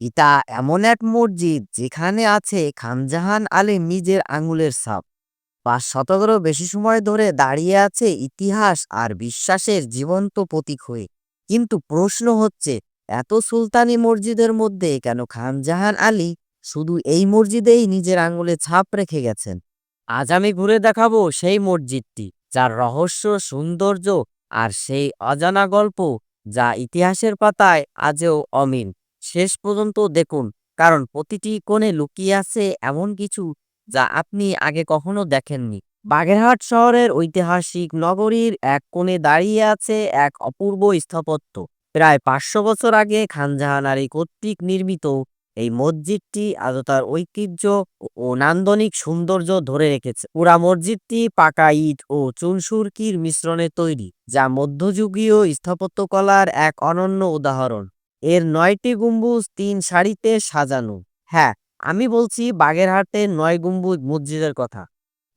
এটা এমন এক মসজিদ যেখানে আছে খানজাহান আলী নিজের আঙুলের ছাপ। পাঁচ শতকেরও বেশি সময় ধরে দাঁড়িয়ে আছে ইতিহাস আর বিশ্বাসের জীবন্ত প্রতীক হয়ে। কিন্তু প্রশ্ন হচ্ছে, এত সুলতানি মসজিদের মধ্যে কেন খানজাহান আলী শুধু এই মসজিদেই নিজের আঙুলে ছাপ রেখে গেছেন? আজ আমি ঘুরে দেখাবো সেই মসজিদটি, যার রহস্য, সৌন্দর্য আর সেই অজানা গল্প যা ইতিহাসের পাতায় আজও অমিন। শেষ পর্যন্ত দেখুন, কারণ প্রতিটি কোণে লুকিয়ে আছে এমন কিছু যা আপনি আগে কখনো দেখেননি। বাগেরহাট শহরের ঐতিহাসিক নগরীর এক কোণে দাঁড়িয়ে আছে এক অপূর্ব স্থাপত্য। প্রায় পাঁচশো বছর আগে খানজাহান আলী কর্তৃক নির্মিত এই মসজিদটি আজও তার ঐতিহ্য ও নান্দনিক সৌন্দর্য ধরে রেখেছে। পুরা মসজিদটি পাকা ইট ও চুনসুরকির মিশ্রণে তৈরি, যা মধ্যযুগীয় স্থাপত্যকলার এক অনন্য উদাহরণ। এর নয়টি গম্বুজ তিন সারিতে সাজানো। হ্যাঁ আমি বলছি বাগেরহাটের নয় গম্বুজ মসজিদের কথা।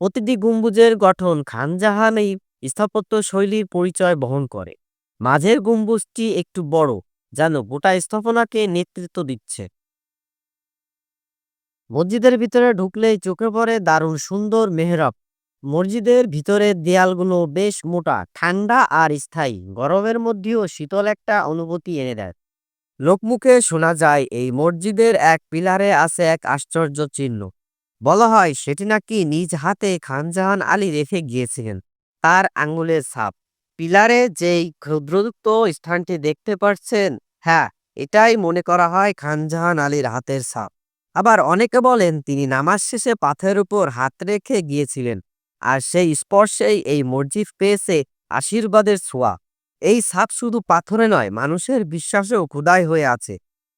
প্রতিটি গম্বুজের গঠন খানজাহান এই স্থাপত্য শৈলীর পরিচয় বহন করে। মাঝের গম্বুজটি একটু বড়, যেন গোটা স্থাপনাকে নেতৃত্ব দিচ্ছে। মসজিদের ভিতরে ঢুকলেই চোখে পড়ে দারুণ সুন্দর মেহরাব। মসজিদের ভিতরের দেয়ালগুলো বেশ মোটা, ঠান্ডা আর স্থায়ী। গরমের মধ্যেও শীতল একটা অনুভূতি এনে দেয়। লোকমুখে শোনা যায়, এই মসজিদের এক পিলারে আছে এক আশ্চর্য চিহ্ন। বলা হয়, সেটি নাকি নিজ হাতে খানজাহান আলী রেখে গিয়েছিলেন। তার আঙ্গুলের ছাপ। পিলারে যেই ক্ষুদ্রযুক্ত স্থানটি দেখতে পাচ্ছেন হ্যাঁ এটাই মনে করা হয় খানজাহান আলীর হাতের ছাপ। আবার অনেকে বলেন, তিনি নামাজ শেষে পাথের উপর হাত রেখে গিয়েছিলেন। আর সেই স্পর্শেই এই মসজিদ পেয়েছে আশীর্বাদের ছোঁয়া। এই সাপ শুধু পাথরে নয়, মানুষের বিশ্বাসেও ক্ষুদায় হয়ে আছে।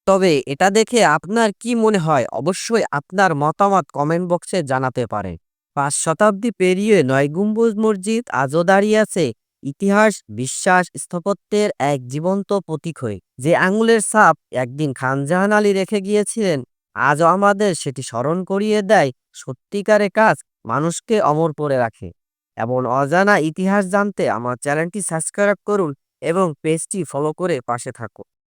তবে এটা দেখে আপনার কি মনে হয়? অবশ্যই আপনার মতামত কমেন্ট বক্সে জানাতে পারে পাঁচ শতাব্দী পেরিয়ে নয় গম্বুজ মসজিদ আজও দাঁড়িয়ে আছে। ইতিহাস, বিশ্বাস, স্থাপত্যের এক জীবন্ত প্রতীক হয়ে। যে আঙুলের সাপ একদিন খানজাহান আলী রেখে গিয়েছিলেন, আজও আমাদের সেটি স্মরণ করিয়ে দেয়। সত্যিকারে কাজ মানুষকে অমর করে রাখে। এমন অজানা ইতিহাস জানতে আমার চ্যানেলটি সাবস্ক্রাইব করুন। এবং পেজটি ফলো করে পাশে থাকুন